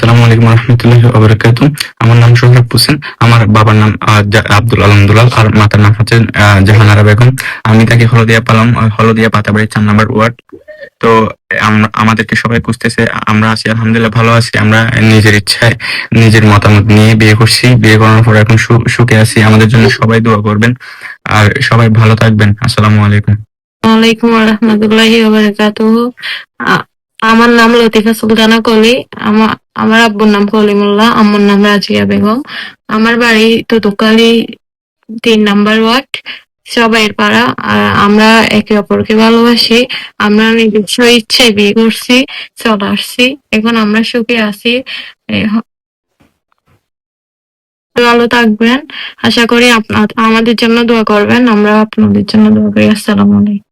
আসসালামু আলাইকুম রহমতুল্লাহ ওবরাকাত আমার নাম সোহরাব হোসেন, আমার বাবার নাম আব্দুল আলম দুলাল আর মাতার নাম হচ্ছে জাহানারা বেগম। আমি তাকে হলদিয়া পালাম হলদিয়া পাতাবাড়ি চার নাম্বার ওয়ার্ড। তো আমাদেরকে সবাই খুঁজতেছে, আমরা আছি, আলহামদুলিল্লাহ ভালো আছি। আমরা নিজের ইচ্ছায়, নিজের মতামত নিয়ে বিয়ে করছি। বিয়ে করার পর এখন সুখে আছি। আমাদের জন্য সবাই দোয়া করবেন। আর সবাই ভালো থাকবেন। আসসালামু আলাইকুম। ওয়ালাইকুম রহমতুল্লাহি আমার নাম লতিফা সুলতানা কলি। আমার আমার আব্বুর নাম কলিমুল্লাহ, আম্মুর নাম রাজিয়া বেগম। আমার বাড়ি তো তুতুকালি তিন নাম্বার ওয়ার্ড, সবাইয়ের পাড়া। আর আমরা একে অপরকে ভালোবাসি, আমরা নিজস্ব ইচ্ছায় বিয়ে করছি, চলে আসছি। এখন আমরা সুখে আছি। ভালো থাকবেন। আশা করি আপনার আমাদের জন্য দোয়া করবেন। আমরা আপনাদের জন্য দোয়া করি। আসসালামু আলাইকুম।